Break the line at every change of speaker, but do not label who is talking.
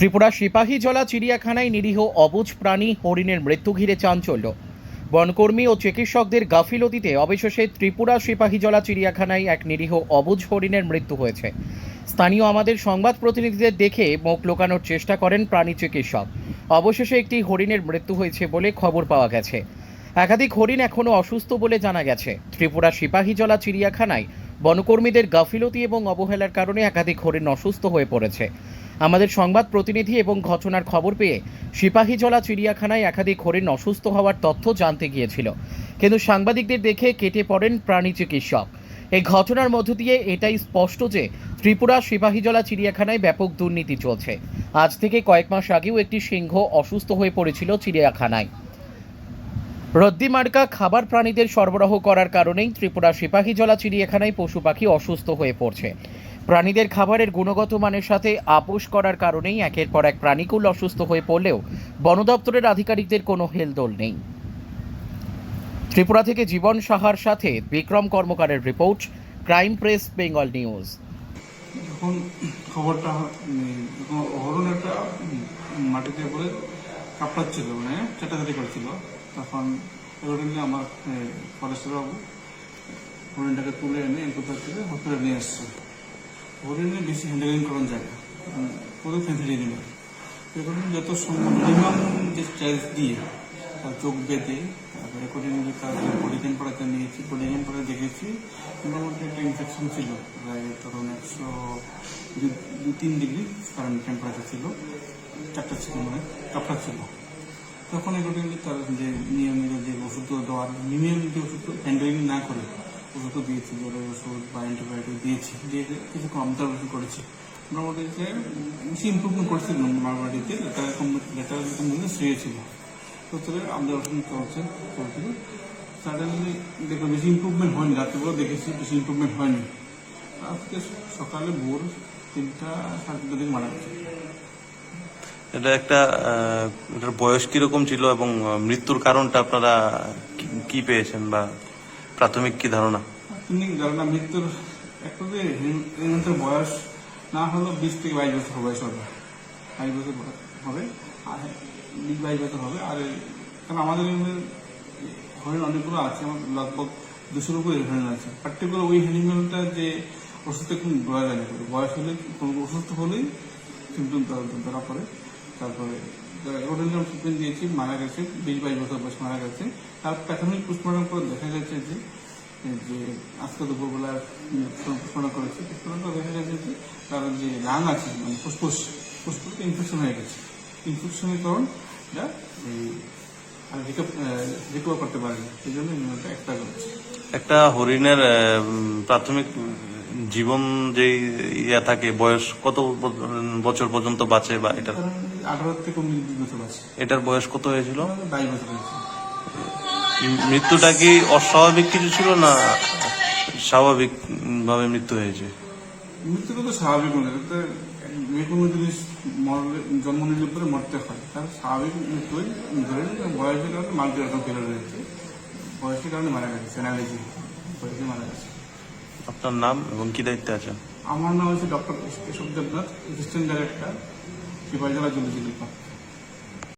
ত্রিপুরা সিপাহীজলা চিড়িয়াখানায় নিরীহ অবুজ প্রাণী হরিণের মৃত্যু ঘিরে চাঞ্চল্য। বনকর্মী ও চিকিৎসকদের গাফিলতিতে অবশেষে ত্রিপুরা সিপাহীজলা চিড়িয়াখানায় এক নিরীহ অবুজ হরিণের মৃত্যু হয়েছে। স্থানীয় আমাদের সংবাদ প্রতিনিধিদের দেখে মুখ লোকানোর চেষ্টা করেন প্রাণী চিকিৎসক। অবশেষে একটি হরিণের মৃত্যু হয়েছে বলে খবর পাওয়া গেছে। একাধিক হরিণ এখনও অসুস্থ বলে জানা গেছে। ত্রিপুরা সিপাহীজলা চিড়িয়াখানায় বনকর্মীদের গাফিলতি এবং অবহেলার কারণে একাধিক হরিণ অসুস্থ হয়ে পড়েছে। আমাদের সংবাদ প্রতিনিধি এবং ঘটনার খবর পেয়ে সিপাহীজলা চিড়িয়াখানায় একাধিক হরিণ অসুস্থ হওয়ার তথ্য জানতে গিয়েছিল। কিন্তু সাংবাদিকদের দেখে কেটে পড়েন প্রাণী চিকিৎসক। এই ঘটনার মধ্য দিয়ে এটাই স্পষ্ট যে ত্রিপুরা সিপাহীজলা চিড়িয়াখানায় ব্যাপক দুর্নীতি চলছে। আজ থেকে কয়েক মাস আগেও একটি সিংহ অসুস্থ হয়ে পড়েছিল চিড়িয়াখানায়। রদ্দিমার্কা খাবার প্রাণীদের সরবরাহ করার কারণেই ত্রিপুরা সিপাহীজলা চিড়িয়াখানায় পশু পাখি অসুস্থ হয়ে পড়ছে। প্রাণীদের খাবারের গুণগত মানের সাথে আপোষ করার কারণেই একের পর এক প্রাণীকুল অসুস্থ হয়ে পড়লেও বন দপ্তরের আধিকারিকদের কোনো হেলদোল নেই। ত্রিপুরা থেকে জীবন সাহার সাথে Bikram কর্মকারের report crime press Bengal news.
যখন খবরটা উম, যখন হরণ একটা মাটিতে পড়ে কাপড়াচ্ছিল মানে চাটাচাটি করছিল তখন এগুলো আমার ফরেস্টার বাবু হরিণটাকে তুলে এনে কোথাও থেকে হোটেলে নিয়ে এসছে হরিণে বেশি হ্যান্ডেলিং জায়গা উম, পুরো ফেঁসিয়ে দিল এগুলো যত মিনিমাম যে চার্জ দিয়ে তার চোখ বেঁধে তারপরে কোটিং তার বডি টেম্পারেচার নিয়েছি বডি টেম্পারেচার দেখেছি মোটামুটি একটা ইনফেকশন ছিল প্রায় ধরুন একশো দু- তিন ডিগ্রি কারণ টেম্পারেচার ছিল চারটা ছিল মানে কাপড়া ছিল। তখন এগুলো তার যে নিয়মিত যে ওষুধ দেওয়ার যে ওষুধ হ্যান্ডেলিং না করে ওষুধ দিয়েছি জ্বরের ওষুধ বা অ্যান্টিবায়োটিক দিয়েছি, দিয়ে কিছু অবজারভেশন করেছি। মোটামুটি যে বেশি ইম্প্রুভমেন্ট করেছিল মারবাড়িতে লেটার লেটার মধ্যে শুয়েছিল তো তাদের অবজারভেশন চলছে, চলছিল। সাডেনলি দেখো বেশি ইম্প্রুভমেন্ট হয়নি রাত্রিবেলা দেখেছি বেশি ইম্প্রুভমেন্ট হয়নি। আজকে সকালে ভোর তিনটা, সাড়ে তিনটা দিকে মারা গেছে।
এটা একটা এটার বয়স কীরকম ছিল এবং মৃত্যুর কারণটা আপনারা কি পেয়েছেন বা প্রাথমিক কি ধারণা?
তিনি ধারণা মৃত্যুর একটা বয়স না হলেও বিশ থেকে বাইশ বছর হবে বাইশ বছর হবে, আর বিশ বাইশ বছর হবে। আর কারণ আমাদের হরিণ অনেকগুলো আছে, আমার লগভগ দুশোর উপরে হরিণ আছে। পার্টিকুলার ওই হ্যানিমেলটা যে ওষুধটা কোনো বলা যায় বয়স হলে কোনো অসুস্থ হলেই সিমটম ধরা পড়ে। তারপরে ওডেনজাম ট্রিটমেন্ট দিয়েছি মারা গেছে বিশ বাইশ বছর বয়স মারা গেছে তার প্রাথমিক পোস্টমর্টম করে দেখা গেছে যে যে আজকে দুপুরবেলা পোস্টমর্টম করেছে পোস্টমর্টম করে দেখা গেছে যে তার যে লাং আছে মানে ফুসফুস ফুসফুস ইনফেকশন হয়ে গেছে। ইনফেকশনের কারণ এটা এই আর রিকভার করতে পারেনি। সেই জন্য একটা করেছে।
একটা হরিণের প্রাথমিক জীবন যে ইয়া থাকে বয়স কত বছর পর্যন্ত বাঁচে বা এটা?
আঠারো থেকে উনিশ বছর আছে।
এটার বয়স কত হয়েছিল?
বাইশ বছর হয়েছে।
মৃত্যুটা কি অস্বাভাবিক কিছু ছিল না স্বাভাবিক ভাবে মৃত্যু হয়েছে?
মৃত্যু তো স্বাভাবিক মনে এটা যে কোনো জিনিস মরলে জন্ম নিলে পরে মরতে হয়। তার স্বাভাবিক মৃত্যুই ধরে বয়সের কারণে মাল্টি রকম ফেলে রয়েছে বয়সের কারণে মারা গেছে সেনালিজি বয়সে মারা গেছে।
আপনার নাম এবং কি দায়িত্বে আছেন?
আমার নাম হচ্ছে doctor Keshab Debnath assistant director. Shivajiraje म्हणजे